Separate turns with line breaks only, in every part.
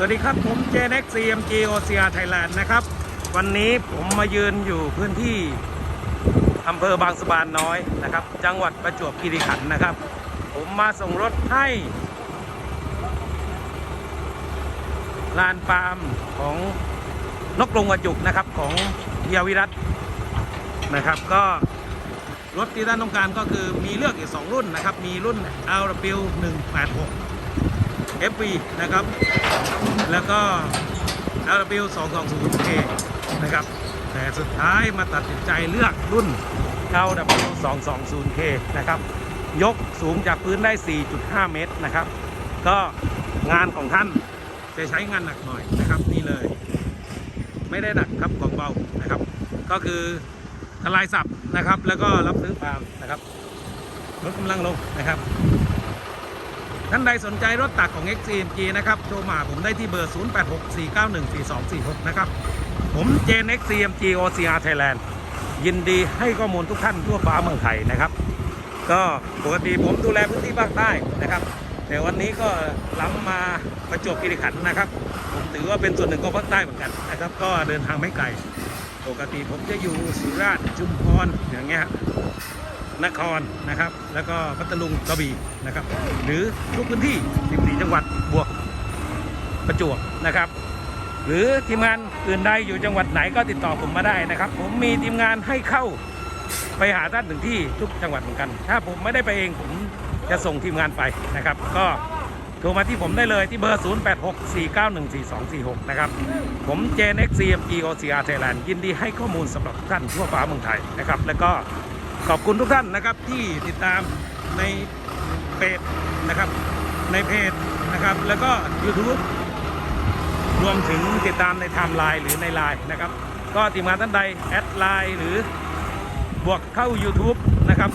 สวัสดีครับ ผมเจน x CMG OCR Thailand นด์นะครับ วันนี้ผมมายืนอยู่พื้นที่อำเภอบางสะพานน้อยนะครับ จังหวัดประจวบคีรีขันธ์นะครับ ผมมาส่งรถให้ลานปาล์มของนกกรงหัวจุกนะครับของเฮียวิรัตนะครับ ก็รถที่ท่านต้องการก็คือมีเลือกอีก 2 รุ่นนะครับ มีรุ่น LW 186 FV นะครับ แล้วก็ LW 220K นะครับ แต่สุดท้ายมาตัดสินใจเลือกรุ่น LW 220K นะครับ ยกสูงจากพื้นได้ 4.5 เมตรนะครับ ก็งานของท่านจะใช้งานหนักหน่อยนะครับนี่เลย ไม่ได้หนักครับของเบานะครับ ก็คือทลายสับนะครับ แล้วก็รับซื้อฟาร์มนะครับลดกำลังลงนะครับ ท่านใดสนใจรถตักของ XCMG นะครับโทรมาผมได้ที่เบอร์ 0864914246 นะครับ ผมเจน XCMG OCR Thailand ยินดีให้ข้อมูลทุกท่านทั่วฟ้าเมืองไทยนะครับ ก็ปกติผมดูแลพื้นที่ภาคใต้นะครับ แต่วันนี้ก็ล้ำมาประจวบคีรีขันธ์นะครับ ผมถือว่าเป็นส่วนหนึ่งของภาคใต้เหมือนกันนะครับ ก็เดินทางไม่ไกล ปกติผมจะอยู่สุราษฎร์ชุมพรอย่างเงี้ย นครนะครับ แล้วก็พัทลุงกระบี่นะครับ หรือทุกพื้นที่ 14 จังหวัดบวกประจวบนะครับ หรือทีมงานอื่นใดอยู่จังหวัดไหนก็ติดต่อผมมาได้นะครับ ผมมีทีมงานให้เข้าไปหาท่านถึงที่ทุกจังหวัดเหมือนกัน ถ้าผมไม่ได้ไปเองผมจะส่งทีมงานไปนะครับ ก็โทรมาที่ผมได้เลยที่เบอร์ 0864914246 นะครับ ผมเจน XCMG OCR Thailand ยินดีให้ข้อมูลสำหรับท่านทั่วฟ้าเมืองไทยนะครับ แล้วก็ ขอบคุณทุกท่านนะครับที่ติดตามในเพจนะครับในเพจนะครับ แล้วก็ YouTube รวมถึงติดตามในไทม์ไลน์หรือในไลน์นะครับ ก็ทีมงานท่านใดแอดไลน์หรือบวกเข้า YouTube นะครับ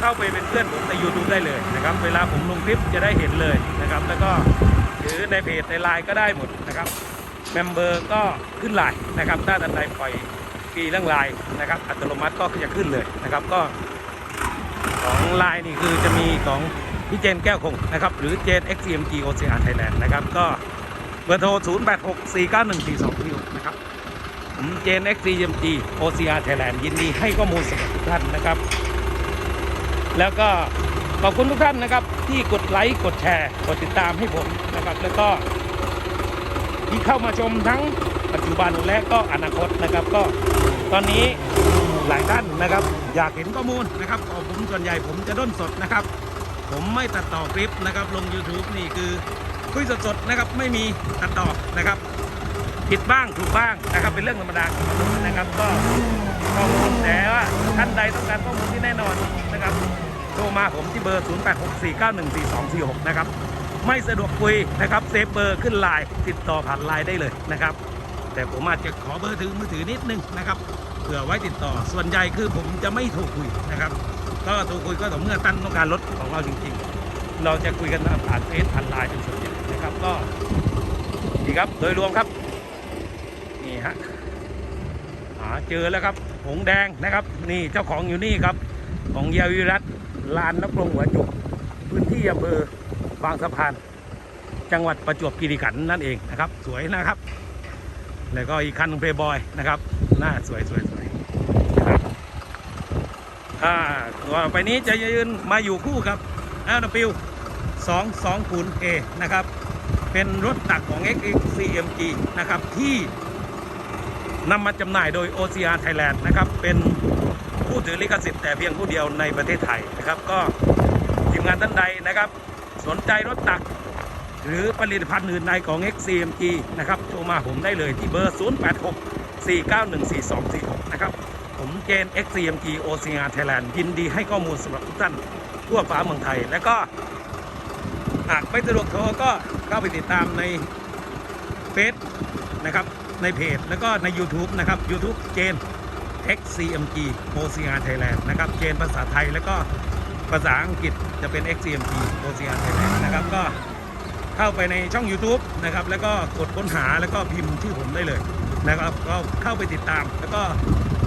เข้าไปเป็นเพื่อนผมใน YouTube ได้เลยนะครับ เวลาผมลงคลิปจะได้เห็นเลยนะครับ แล้วก็หรือในเพจในไลน์ก็ได้หมดนะครับเมมเบอร์ก็ขึ้นไลน์นะครับถ้าท่านใดปล่อย ฟรีเรื่องลน์นะครับ อัตโนมัติก็จะขึ้นเลยนะครับก็ของลน์นี่คือจะมีของพี่เจนแก้วคงนะครับ หรือเจน XCMG OCR Thailand นะครับก็เบอร์โทร 0864914296นะครับผมเจน XCMG OCR Thailand ยินดีให้ข้อมูลสำหรับทุกท่านนะครับ แล้วก็ขอบคุณทุกท่านนะครับ ที่กดไลค์กดแชร์กดติดตามให้ผมนะครับ แล้วก็ที่เข้ามาชมทั้งปัจจุบันและก็อนาคตนะครับก็ ตอนนี้หลายท่านนะครับ อยากเห็นข้อมูลนะครับของผมส่วนใหญ่ผมจะด้นสดนะครับ ผมไม่ตัดต่อคลิปนะครับ ลง YouTube นี่คือคุยสดๆนะครับ ไม่มีตัดต่อนะครับ ผิดบ้างถูกบ้างนะครับ เป็นเรื่องธรรมดาของมนุษย์นะครับ ก็ข้อมูลแต่ว่าท่านใดต้องการข้อมูลที่แน่นอนนะครับโทรมาผมที่เบอร์ 0864914246 นะครับ ไม่สะดวกคุยนะครับ เซฟเบอร์ขึ้นไลน์ติดต่อผ่านไลน์ได้เลยนะครับ แต่ผมอาจจะขอเบอร์ถือมือถือนิดนึงนะครับเผื่อไว้ติดต่อส่วนใหญ่คือผมจะไม่โทรคุยนะครับ ก็โทรคุยก็ต่อเมื่อตั้นต้องการรถของเราจริงๆ เราจะคุยกันผ่านเฟซผ่านไลน์เป็นส่วนใหญ่นะครับก็ดีครับโดยรวมครับนี่ฮะหาเจอแล้วครับหงแดงนะครับ นี่เจ้าของอยู่นี่ครับ ของเยาวิรัตลานนกรงหัวจุกพื้นที่อำเภอบางสะพาน จังหวัดประจวบคีรีขันธ์นั่นเองนะครับ สวยนะครับ แล้วก็อีกคันเพย์บอยนะครับหน้าสวยสวยสวยนะครับอ่าต่อไปนี้จะยืนมาอยู่คู่กับ l w 2 2 0 A นะครับ เป็นรถตักของ XCMG นะครับ ที่นำมาจำหน่ายโดย OCR Thailand นะครับ เป็นผู้ถือลิขสิทธิ์แต่เพียงผู้เดียวในประเทศไทยนะครับ ก็ทีมงานท่านใดนะครับ สนใจรถตัก หรือผลิตภัณฑ์อื่นใดของ XCMG นะครับโทรมาผมได้เลยที่เบอร์ 0864914246 นะครับ ผมเจน XCMG OCR Thailand ยินดีให้ข้อมูลสำหรับทุกท่านทั่วฟ้าเมืองไทย และก็หากไม่สะดวกโทรก็เข้าไปติดตามในเฟซนะครับในเพจแล้วก็ใน YouTube นะครับ YouTube เจน XCMG OCR Thailand นะครับ เจนภาษาไทยแล้วก็ภาษาอังกฤษจะเป็น XCMG OCR Thailand นะครับก็ เข้าไปในช่อง YouTube นะครับแล้วก็กดค้นหาแล้วก็พิมพ์ชื่อผมได้เลยนะครับก็เข้าไปติดตาม แล้วก็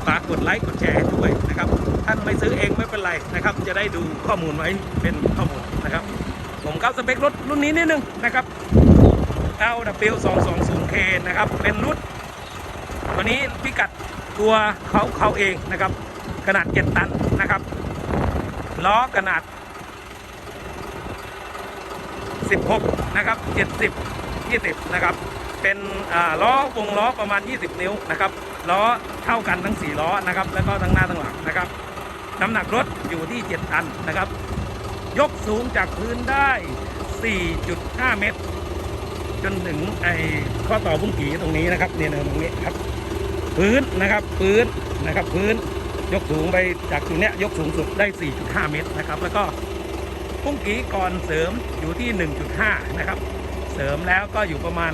ฝากกดไลค์กดแชร์ด้วยนะครับท่านไม่ซื้อเองไม่เป็นไรนะครับ จะได้ดูข้อมูลไว้เป็นข้อมูลนะครับ ผมเข้าสเปครถรุ่นนี้นิดนึงนะครับ LW 2 2 0 K นะครับ เป็นรุ่นวันนี้พิกัดตัวเขาเขาเองนะครับ ขนาด 7 ตันนะครับล้อขนาด 16 นะครับ 70 20 นะครับ เป็นล้อวงล้อประมาณ 20 นิ้วนะครับ ล้อเท่ากันทั้ง 4 ล้อนะครับ แล้วก็ทั้งหน้าทั้งหลังนะครับ น้ำหนักรถอยู่ที่ 7 ตันนะครับ ยกสูงจากพื้นได้ 4.5 เมตร จนถึงไอ้ข้อต่อพุ่งกีตรงนี้นะครับเนี่ยตรงนี้ครับ พื้นนะครับ พื้นนะครับ พื้น ยกสูงไปจากตรงเนี้ยยกสูงสุดได้ 4.5 เมตรนะครับ แล้วก็ พุ่งกี้ก่อนเสริมอยู่ที่ 1.5 นะครับ เสริมแล้วก็อยู่ประมาณ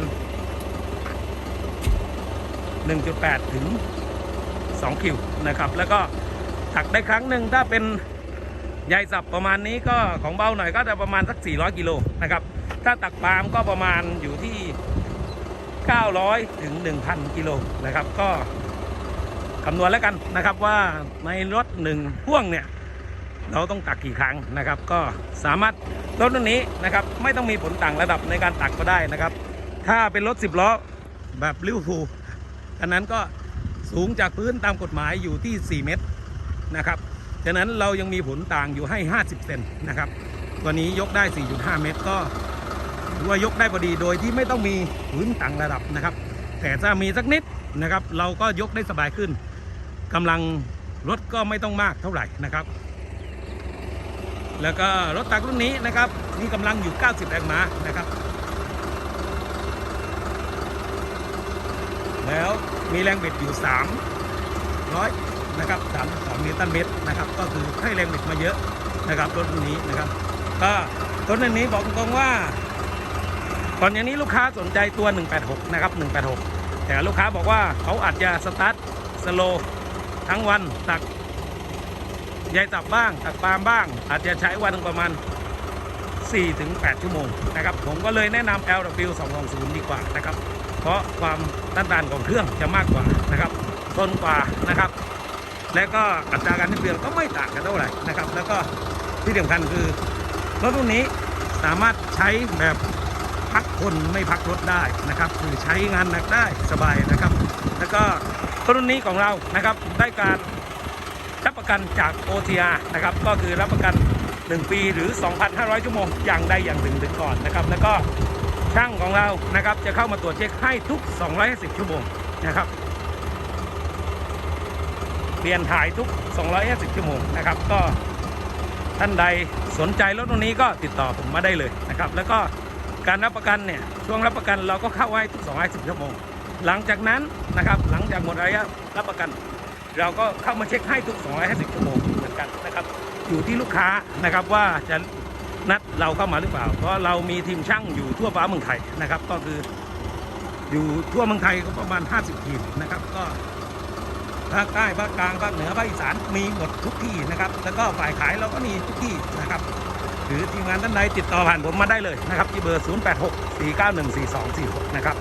1.8 ถึง 2 คิวนะครับ แล้วก็ถักได้ครั้งหนึ่งถ้าเป็นใยสับประมาณนี้ก็ของเบาหน่อยก็จะประมาณสัก 400 กิโลนะครับ ถ้าตักปาล์มก็ประมาณอยู่ที่ 900 ถึง 1,000 กิโลนะครับ ก็คำนวณแล้วกันนะครับว่าในรถหนึ่งพ่วงเนี่ย เราต้องตักกี่ครั้งนะครับ ก็สามารถรถรุ่นนี้นะครับไม่ต้องมีผลต่างระดับในการตักก็ได้นะครับ ถ้าเป็นรถ 10 ล้อแบบลิเวอร์พูอันนั้นก็สูงจากพื้นตามกฎหมายอยู่ที่ 4 เมตรนะครับฉะนั้นเรายังมีผลต่างอยู่ให้ 50 เซนนะครับ ตัวนี้ยกได้ 4.5 เมตรก็ถือว่ายกได้พอดีโดยที่ไม่ต้องมีพื้นต่างระดับนะครับ แต่ถ้ามีสักนิดนะครับ เราก็ยกได้สบายขึ้นกำลังรถก็ไม่ต้องมากเท่าไหร่นะครับ แล้วก็รถตักรุ่นนี้นะครับมีกำลังอยู่ 90 แรงม้านะครับ แล้วมีแรงบิดอยู่ 300 นะครับ 32 นิวตันเมตรนะครับ ก็คือให้แรงบิดมาเยอะนะครับรถรุ่นนี้นะครับ ก็รถรุ่นนี้บอกตรงๆว่า ตอนนี้ลูกค้าสนใจตัว 186 นะครับ 186 แต่ลูกค้าบอกว่าเขาอาจจะสตาร์ทสโลทั้งวันตัก ใยตับบ้าง ตักปาล์มบ้าง อาจจะใช้วันหนึ่งประมาณ 4-8 ชั่วโมงนะครับ ผมก็เลยแนะนำ LW 220ดีกว่านะครับ เพราะความต้านทานของเครื่องจะมากกว่านะครับทนกว่านะครับ และก็อัตราการใช้เปลืองก็ไม่ต่างกันเท่าไหร่นะครับ แล้วก็ที่สำคัญคือรถรุ่นนี้สามารถใช้แบบพักคนไม่พักรถได้นะครับ คือใช้งานหนักได้สบายนะครับ แล้วก็รุ่นนี้ของเรานะครับได้การ ประกันจาก OTR นะครับก็คือรับประกัน 1 ปีหรือ 2,500 ชั่วโมง อย่างใดอย่างหนึ่งถึงก่อนนะครับแล้วก็ช่างของเรานะครับจะเข้ามาตรวจเช็คให้ทุก 250 ชั่วโมงนะครับเปลี่ยนถ่ายทุก 250 ชั่วโมงนะครับก็ท่านใดสนใจรถรุ่นนี้ก็ติดต่อผมมาได้เลยนะครับแล้วก็การรับประกันเนี่ยช่วงรับประกันเราก็เข้าไว้ทุก 250 ชั่วโมง หลังจากนั้นนะครับหลังจากหมดระยะรับประกัน เราก็เข้ามาเช็คให้ทุก 250 ชั่วโมงเหมือนกันนะครับ อยู่ที่ลูกค้านะครับว่าจะนัดเราเข้ามาหรือเปล่า เพราะเรามีทีมช่างอยู่ทั่วฟ้าเมืองไทยนะครับ ก็คืออยู่ทั่วเมืองไทยก็ประมาณ 50 ทีมนะครับ ก็ภาคใต้ภาคกลางภาคเหนือภาคอีสานมีหมดทุกที่นะครับ แล้วก็ฝ่ายขายเราก็มีทุกที่นะครับหรือทีมงานท่านใดติดต่อผ่านผมมาได้เลยนะครับที่เบอร์ 086 491 4246 นะครับ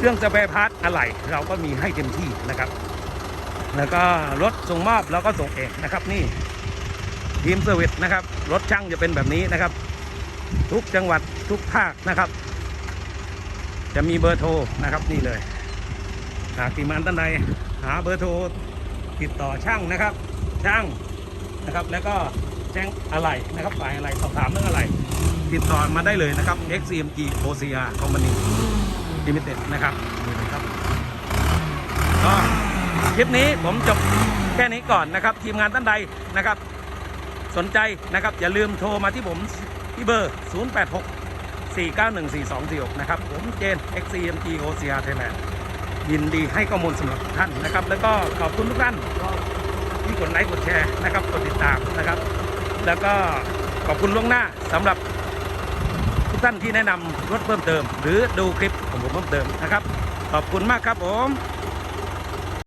เรื่องสเปรพาร์ทอะไหล่เราก็มีให้เต็มที่นะครับ แล้วก็รถส่งมอบเราก็ส่งเองนะครับนี่ทีมเซอร์วิสนะครับ รถช่างจะเป็นแบบนี้นะครับ ทุกจังหวัดทุกภาคนะครับ จะมีเบอร์โทรนะครับนี่เลย หากทีมงานท่านใดหาเบอร์โทรติดต่อช่างนะครับ ช่างนะครับ แล้วก็แจ้งอะไรนะครับฝ่ายอะไรสอบถามเรื่องอะไร ติดต่อมาได้เลยนะครับ XCMG OCR Company Limited นะครับนี่เลยครับก็ คลิปนี้ผมจบแค่นี้ก่อนนะครับ ทีมงานท่านใดนะครับ สนใจนะครับ อย่าลืมโทรมาที่ผมที่เบอร์ 086 491 4246 นะครับ ผมเจน XCMG OCR Thailand ยินดีให้ข้อมูลสำหรับท่านนะครับ แล้วก็ขอบคุณทุกท่านที่กดไลค์กดแชร์นะครับกดติดตามนะครับ แล้วก็ขอบคุณล่วงหน้าสำหรับทุกท่านที่แนะนำรถเพิ่มเติม หรือดูคลิปของผมเพิ่มเติมนะครับ ขอบคุณมากครับผม